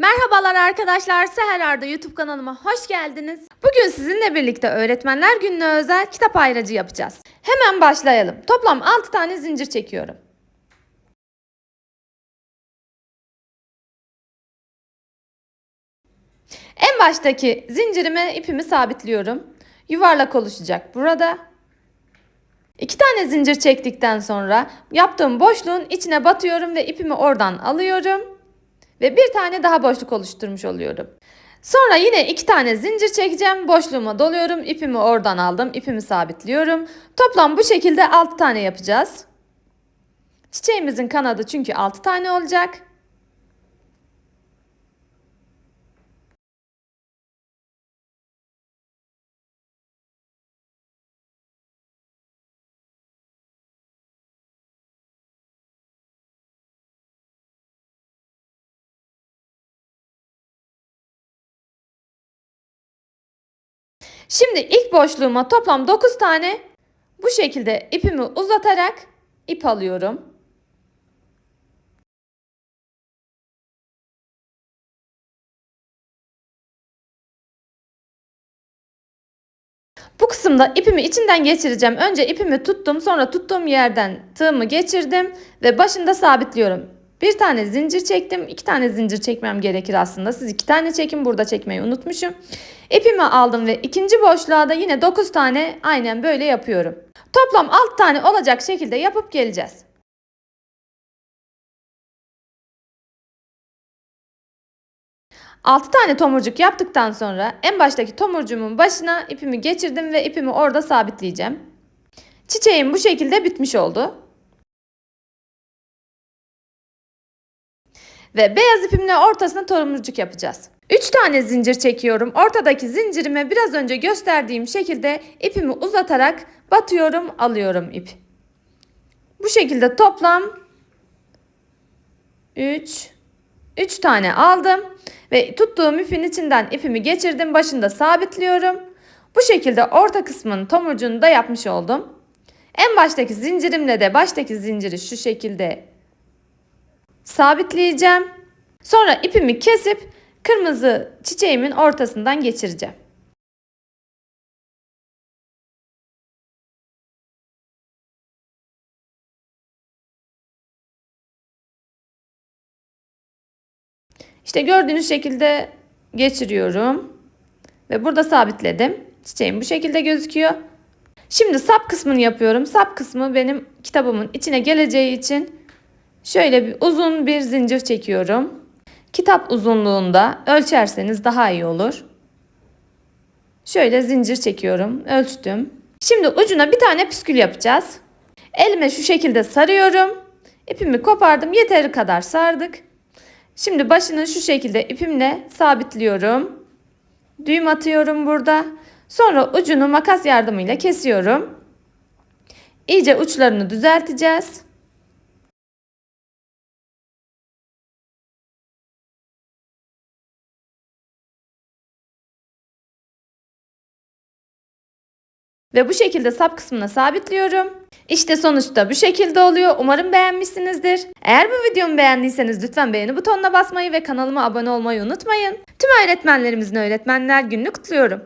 Merhabalar arkadaşlar, Seher Arda YouTube kanalıma hoş geldiniz. Bugün sizinle birlikte Öğretmenler Günü'ne özel kitap ayracı yapacağız. Hemen başlayalım. Toplam 6 tane zincir çekiyorum. En baştaki zincirime ipimi sabitliyorum. Yuvarlak oluşacak burada. İki tane zincir çektikten sonra yaptığım boşluğun içine batıyorum ve ipimi oradan alıyorum. Ve bir tane daha boşluk oluşturmuş oluyorum. Sonra yine iki tane zincir çekeceğim. Boşluğuma doluyorum. ipimi oradan aldım. ipimi sabitliyorum. Toplam bu şekilde 6 tane yapacağız. Çiçeğimizin kanadı çünkü 6 tane olacak. Şimdi ilk boşluğuma toplam 9 tane bu şekilde ipimi uzatarak ip alıyorum. Bu kısımda ipimi içinden geçireceğim. Önce ipimi tuttum, sonra tuttuğum yerden tığımı geçirdim ve başında sabitliyorum. Bir tane zincir çektim. iki tane zincir çekmem gerekir aslında. Siz iki tane çekin. Burada çekmeyi unutmuşum. İpimi aldım ve ikinci boşluğa da yine 9 tane aynen böyle yapıyorum. Toplam 6 tane olacak şekilde yapıp geleceğiz. Altı tane tomurcuk yaptıktan sonra en baştaki tomurcuğumun başına ipimi geçirdim ve ipimi orada sabitleyeceğim. Çiçeğim bu şekilde bitmiş oldu. Ve beyaz ipimle ortasına tomurcuk yapacağız. 3 tane zincir çekiyorum. Ortadaki zincirime biraz önce gösterdiğim şekilde ipimi uzatarak batıyorum, alıyorum ip. Bu şekilde toplam 3 3 tane aldım ve tuttuğum ipin içinden ipimi geçirdim. Başında sabitliyorum. Bu şekilde orta kısmın tomurcuğunu da yapmış oldum. En baştaki zincirimle de baştaki zinciri şu şekilde sabitleyeceğim. Sonra ipimi kesip kırmızı çiçeğimin ortasından geçireceğim. İşte gördüğünüz şekilde geçiriyorum. Ve burada sabitledim. Çiçeğim bu şekilde gözüküyor. Şimdi sap kısmını yapıyorum. Sap kısmı benim kitabımın içine geleceği için şöyle bir uzun bir zincir çekiyorum. Kitap uzunluğunda ölçerseniz daha iyi olur. Şöyle zincir çekiyorum. Ölçtüm. Şimdi ucuna bir tane püskül yapacağız. Elime şu şekilde sarıyorum. İpimi kopardım. Yeteri kadar sardık. Şimdi başını şu şekilde ipimle sabitliyorum. Düğüm atıyorum burada. Sonra ucunu makas yardımıyla kesiyorum. İyice uçlarını düzelteceğiz. Ve bu şekilde sap kısmına sabitliyorum. İşte sonuçta bu şekilde oluyor. Umarım beğenmişsinizdir. Eğer bu videomu beğendiyseniz lütfen beğeni butonuna basmayı ve kanalıma abone olmayı unutmayın. Tüm öğretmenlerimizin öğretmenler gününü kutluyorum.